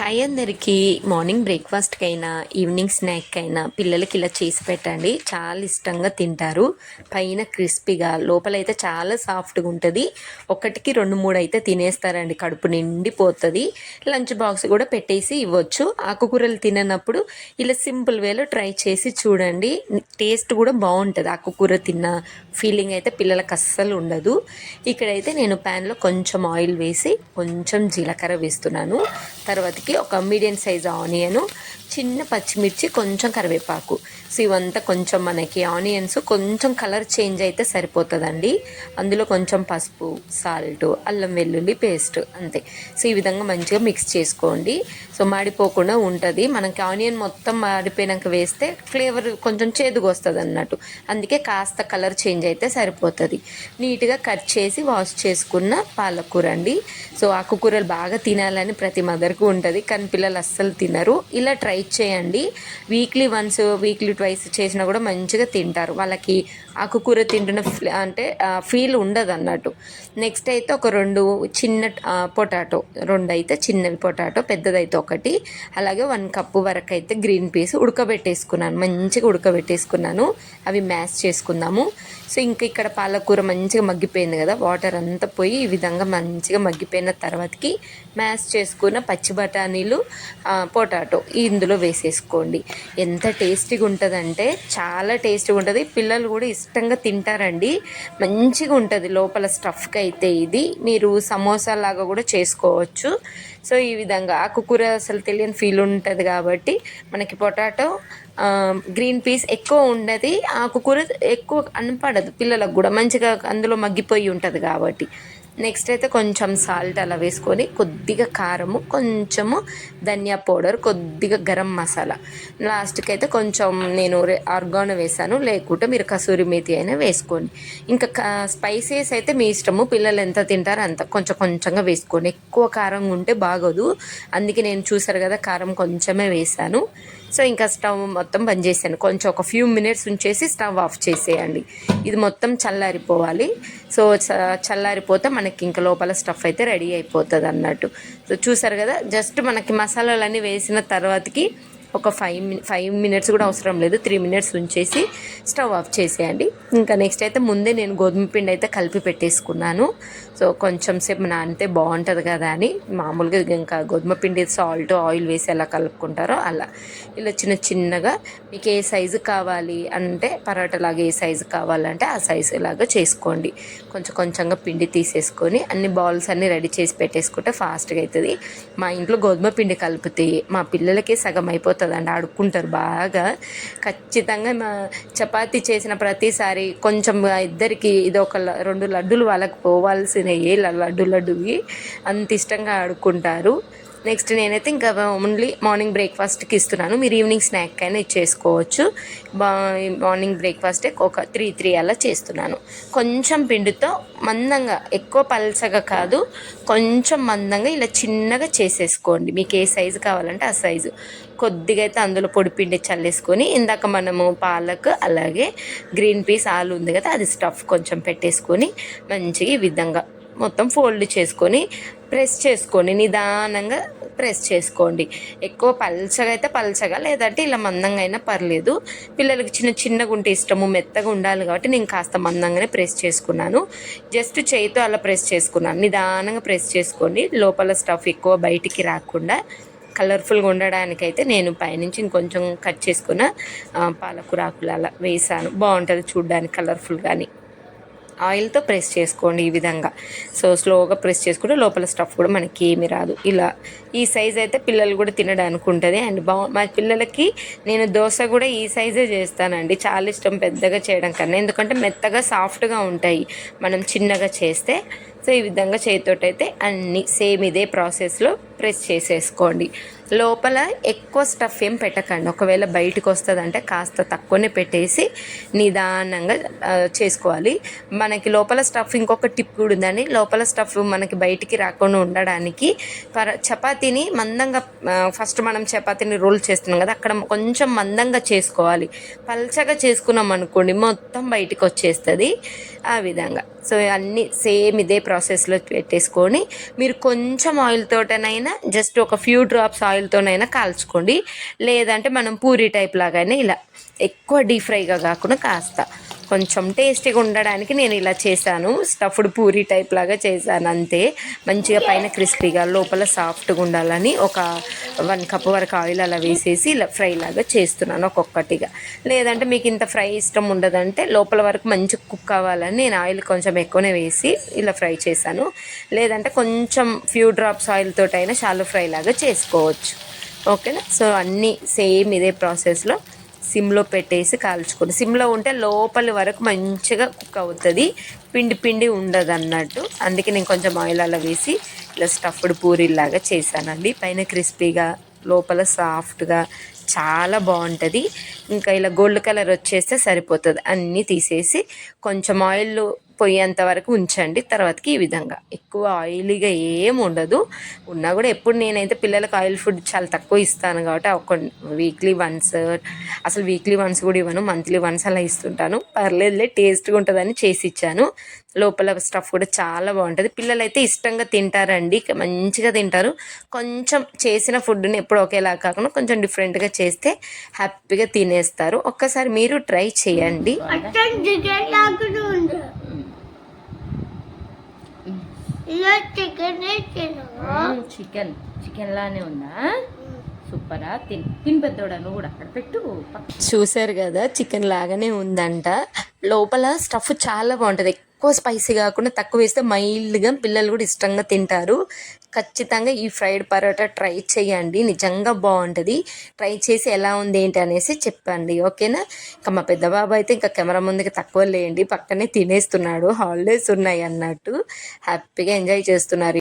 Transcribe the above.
Hi అందరికీ. Morning బ్రేక్ఫాస్ట్కి అయినా ఈవినింగ్ స్నాక్ అయినా పిల్లలకి ఇలా చేసి పెట్టండి. చాలా ఇష్టంగా తింటారు. పైన క్రిస్పీగా లోపలైతే చాలా సాఫ్ట్గా ఉంటుంది. ఒకటికి రెండు మూడు అయితే తినేస్తారండి. కడుపు నిండిపోతుంది. లంచ్ బాక్స్ కూడా పెట్టేసి ఇవ్వచ్చు. ఆకుకూరలు తిననప్పుడు ఇలా సింపుల్ వేలో ట్రై చేసి చూడండి. టేస్ట్ కూడా బాగుంటుంది. ఆకుకూర తిన్న ఫీలింగ్ అయితే పిల్లలకు అస్సలు ఉండదు. ఇక్కడైతే నేను ప్యాన్లో కొంచెం ఆయిల్ వేసి కొంచెం జీలకర్ర వేస్తున్నాను. తర్వాతకి ఒక మీడియం సైజ్ ఆనియన్ చిన్న పచ్చిమిర్చి కొంచెం కరివేపాకు. సో ఇవంతా కొంచెం మనకి ఆనియన్స్ కొంచెం కలర్ చేంజ్ అయితే సరిపోతుందండి. అందులో కొంచెం పసుపు సాల్ట్ అల్లం వెల్లుల్లి పేస్ట్ అంతే. సో ఈ విధంగా మంచిగా మిక్స్ చేసుకోండి. సో మాడిపోకుండా ఉంటుంది. మనకి ఆనియన్ మొత్తం మాడిపోయినాక వేస్తే ఫ్లేవర్ కొంచెం చేదుగా వస్తుంది అన్నట్టు. అందుకే కాస్త కలర్ చేంజ్ అయితే సరిపోతుంది. నీట్గా కట్ చేసి వాష్ చేసుకున్న పాలకూర అండి. సో ఆకుకూరలు బాగా తినాలని ప్రతి మదర్కు ఉంటుంది. కానీ పిల్లలు అస్సలు తినరు. ఇలా ట్రై చేయండి. వీక్లీ వన్స్ వీక్లీ ట్వైస్ చేసినా కూడా మంచిగా తింటారు. వాళ్ళకి ఆకుకూర తింటున్న ఫ్ల- అంటే ఫీల్ ఉండదు అన్నట్టు నెక్స్ట్ అయితే ఒక రెండు చిన్న పొటాటో. రెండు అయితే చిన్నవి పొటాటో పెద్దదైతే ఒకటి. అలాగే వన్ కప్పు వరకు అయితే గ్రీన్ పీస్ ఉడకబెట్టేసుకున్నాను. మంచిగా ఉడకబెట్టేసుకున్నాను. అవి మ్యాష్ చేసుకుందాము. సో ఇంకా ఇక్కడ పాలకూర మంచిగా మగ్గిపోయింది కదా. వాటర్ అంతా పోయి ఈ విధంగా మంచిగా మగ్గిపోయిన తర్వాతకి మ్యాష్ చేసుకున్న పచ్చి బఠానీలు పొటాటో ఇందులో వేసేసుకోండి. ఎంత టేస్టీగా ఉంటుందంటే చాలా టేస్టీగా ఉంటుంది పిల్లలు కూడా ఇష్టంగా తింటారండి. మంచిగా ఉంటుంది లోపల స్టఫ్కి అయితే ఇది. మీరు సమోసా లాగా కూడా చేసుకోవచ్చు. సో ఈ విధంగా ఆకుకూర అసలు తెలియని ఫీల్ ఉంటుంది కాబట్టి మనకి పొటాటో గ్రీన్ పీస్ ఎక్కువ ఉండదు. ఆకుకూర ఎక్కువ అనపడదు పిల్లలకు కూడా. మంచిగా అందులో మగ్గిపోయి ఉంటుంది కాబట్టి. నెక్స్ట్ అయితే కొంచెం సాల్ట్ అలా వేసుకొని కొద్దిగా కారము కొంచెము ధనియా పౌడర్ కొద్దిగా గరం మసాలా. లాస్ట్కి అయితే కొంచెం నేను ఆర్గానో వేసాను. లేకుంటే మీరు కసూరి మేతి అయినా వేసుకోండి. ఇంకా స్పైసెస్ అయితే మీ ఇష్టము. పిల్లలు ఎంత తింటారో అంత కొంచెం కొంచెంగా వేసుకోండి. ఎక్కువ కారంగా ఉంటే బాగోదు. అందుకే నేను చూసారు కదా కారం కొంచెమే వేసాను. సో ఇంకా స్టవ్ మొత్తం బంద్ చేశాను. కొంచెం ఒక ఫ్యూ మినిట్స్ ఉంచేసి స్టవ్ ఆఫ్ చేసేయండి. ఇది మొత్తం చల్లారిపోవాలి. సో చ- చల్లారిపోతే మనకి ఇంకా లోపల స్టఫ్ అయితే రెడీ అయిపోతుంది అన్నట్టు సో చూసారు కదా జస్ట్ మనకి మసాలాలన్నీ వేసిన తర్వాతకి ఒక ఫైవ్ మిని ఫైవ్ మినిట్స్ కూడా అవసరం లేదు. త్రీ మినిట్స్ ఉంచేసి స్టవ్ ఆఫ్ చేసేయండి. ఇంకా నెక్స్ట్ అయితే ముందే నేను గోధుమ పిండి అయితే కలిపి పెట్టేసుకున్నాను. సో కొంచెం సేపు నానితే బాగుంటుంది కదా అని. మామూలుగా ఇంకా గోధుమ పిండి సాల్ట్ ఆయిల్ వేసి ఎలా కలుపుకుంటారో అలా. ఇలా చిన్న చిన్నగా మీకు ఏ సైజు కావాలి అంటే పరోటాలాగా ఏ సైజు కావాలంటే ఆ సైజు ఇలాగా చేసుకోండి. కొంచెం కొంచెంగా పిండి తీసేసుకొని అన్ని బాల్స్ అన్ని రెడీ చేసి పెట్టేసుకుంటే ఫాస్ట్గా అవుతుంది మా ఇంట్లో గోధుమ పిండి కలిపితే మా పిల్లలకి సగం అయిపోతుంది. అయిపోతుందండి ఆడుకుంటారు బాగా. ఖచ్చితంగా మా చపాతి చేసిన ప్రతిసారి కొంచెం ఇద్దరికి ఇది ఒక రెండు లడ్డులు వాళ్ళకి పోవాల్సినవి లడ్డు లడ్డువి. అంత ఇష్టంగా ఆడుకుంటారు. నెక్స్ట్ నేనైతే ఇంకా ఓన్లీ మార్నింగ్ బ్రేక్ఫాస్ట్కి ఇస్తున్నాను. మీరు ఈవినింగ్ స్నాక్ అయినా ఇచ్చేసుకోవచ్చు. బా మార్నింగ్ బ్రేక్ఫాస్ట్ ఒక త్రీ త్రీ అలా చేస్తున్నాను. కొంచెం పిండితో మందంగా ఎక్కువ పల్చగా కాదు కొంచెం మందంగా ఇలా చిన్నగా చేసేసుకోండి. మీకు ఏ సైజు కావాలంటే ఆ సైజు కొద్దిగా అయితే అందులో పొడి పిండి చల్లేసుకొని ఇందాక మనము పాలక్ అలాగే గ్రీన్ పీస్ ఆలు ఉంది కదా అది స్టఫ్ కొంచెం పెట్టేసుకొని మంచిగా ఈ విధంగా మొత్తం ఫోల్డ్ చేసుకొని ప్రెస్ చేసుకోండి. నిదానంగా ప్రెస్ చేసుకోండి. ఎక్కువ పల్చగా అయితే పల్చగా లేదంటే ఇలా మందంగా అయినా పర్లేదు. పిల్లలకి చిన్న చిన్నగా ఉంటే ఇష్టము మెత్తగా ఉండాలి కాబట్టి నేను కాస్త మందంగానే ప్రెస్ చేసుకున్నాను. జస్ట్ చేయితో అలా ప్రెస్ చేసుకున్నాను. నిదానంగా ప్రెస్ చేసుకోండి. లోపల స్టఫ్ ఎక్కువ బయటికి రాకుండా కలర్ఫుల్గా ఉండడానికైతే నేను పైనుంచి ఇంకొంచెం కట్ చేసుకున్న పాలకూర ఆకులు అలా వేసాను బాగుంటుంది చూడడానికి కలర్ఫుల్ కానీ ఆయిల్తో ప్రెస్ చేసుకోండి ఈ విధంగా. సో స్లోగా ప్రెస్ చేసుకుంటే లోపల స్టఫ్ కూడా మనకి ఏమి రాదు. ఇలా ఈ సైజ్ అయితే పిల్లలు కూడా తినడానికి ఉంటుంది. అండ్ బా మా పిల్లలకి నేను దోశ కూడా ఈ సైజే చేస్తానండి. చాలా ఇష్టం పెద్దగా చేయడం కన్నా. ఎందుకంటే మెత్తగా సాఫ్ట్గా ఉంటాయి. మనం చిన్నగా చేస్తే సో ఈ విధంగా చేతితోటైతే అన్ని సేమ్ ఇదే ప్రాసెస్లో ప్రెస్ చేసేసుకోండి. లోపల ఎక్కువ స్టఫ్ ఏం పెట్టకండి. ఒకవేళ బయటకు వస్తుందంటే కాస్త తక్కువనే పెట్టేసి నిదానంగా చేసుకోవాలి. మనకి లోపల స్టఫ్ ఇంకొక టిప్ కూడా ఉందండి. లోపల స్టఫ్ మనకి బయటికి రాకుండా ఉండడానికి పర చపాతీని మందంగా ఫస్ట్ మనం చపాతీని రోల్ చేస్తున్నాం కదా అక్కడ కొంచెం మందంగా చేసుకోవాలి. పల్చగా చేసుకున్నాం అనుకోండి మొత్తం బయటికి వచ్చేస్తుంది. ఆ విధంగా. సో అన్నీ సేమ్ ఇదే ప్రాసెస్లో పెట్టేసుకొని మీరు కొంచెం ఆయిల్ తోటనైనా జస్ట్ ఒక ఫ్యూ డ్రాప్స్ ఆయిల్తోనైనా కాల్చుకోండి. లేదంటే మనం పూరి టైప్ లాగానే ఇలా ఎక్కువ డీప్ ఫ్రైగా కాకుండా కాస్త. కొంచెం టేస్టీగా ఉండడానికి నేను ఇలా చేశాను. స్టఫ్డ్ పూరి టైప్ లాగా చేశాను అంతే. మంచిగా పైన క్రిస్పీగా లోపల సాఫ్ట్గా ఉండాలని ఒక వన్ కప్ వరకు ఆయిల్ అలా వేసేసి ఇలా ఫ్రై లాగా చేస్తున్నాను ఒక్కొక్కటిగా. లేదంటే మీకు ఇంత ఫ్రై ఇష్టం ఉండదంటే లోపల వరకు మంచి కుక్ అవ్వాలని నేను ఆయిల్ కొంచెం ఎక్కువనే వేసి ఇలా ఫ్రై చేశాను. లేదంటే కొంచెం ఫ్యూ డ్రాప్స్ ఆయిల్ తోటైనా షాలో ఫ్రై లాగా చేసుకోవచ్చు. ఓకేనా? సో అన్నీ సేమ్ ఇదే ప్రాసెస్లో సిమ్లో పెట్టేసి కాల్చుకోండి. సిమ్లో ఉంటే లోపలి వరకు మంచిగా కుక్ అవుతుంది. పిండి పిండి ఉండదు అన్నట్టు అందుకే నేను కొంచెం ఆయిల్ అలా వేసి ఇలా స్టఫ్డ్ పూరీలాగా చేశానండి. పైన క్రిస్పీగా లోపల సాఫ్ట్గా చాలా బాగుంటుంది. ఇంకా ఇలా గోల్డ్ కలర్ వచ్చేస్తే సరిపోతుంది. అన్నీ తీసేసి కొంచెం ఆయిల్ పోయేంత వరకు ఉంచండి. తర్వాతకి ఈ విధంగా. ఎక్కువ ఆయిలీగా ఏం ఉండదు. ఉన్నా కూడా ఎప్పుడు నేనైతే పిల్లలకు ఆయిల్ ఫుడ్ చాలా తక్కువ ఇస్తాను కాబట్టి ఒక వీక్లీ వన్స్ అసలు వీక్లీ వన్స్ కూడా ఇవ్వను. మంత్లీ వన్స్ అలా ఇస్తుంటాను. పర్లేదులే టేస్ట్గా ఉంటుందని చేసి ఇచ్చాను. లోపల స్టఫ్ కూడా చాలా బాగుంటుంది. పిల్లలు అయితే ఇష్టంగా తింటారండి. మంచిగా తింటారు. కొంచెం చేసిన ఫుడ్ని ఎప్పుడు ఒకేలా కాకుండా కొంచెం డిఫరెంట్గా చేస్తే హ్యాపీగా తినేస్తారు. ఒక్కసారి మీరు ట్రై చేయండి. చికెన్ చికెన్ లానే ఉందా? సూపరా. తిన్ తిని పెద్దోడా నువ్వు కూడా. అక్కడ పెట్టు చూసారు కదా చికెన్ లాగానే ఉందంట. లోపల స్టఫ్ చాలా బాగుంటుంది. ఎక్కువ స్పైసీ కాకుండా తక్కువ వేస్తే మైల్డ్గా పిల్లలు కూడా ఇష్టంగా తింటారు. ఖచ్చితంగా ఈ ఫ్రైడ్ పరోటా ట్రై చేయండి. నిజంగా బాగుంటుంది. ట్రై చేసి ఎలా ఉంది ఏంటి అనేసి చెప్పండి. ఓకేనా? ఇంకా మా పెద్ద బాబు అయితే ఇంకా కెమెరా ముందుకి తక్కువ లేండి. పక్కనే తినేస్తున్నాడు. హాలిడేస్ ఉన్నాయి అన్నట్టు. హ్యాపీగా ఎంజాయ్ చేస్తున్నారు.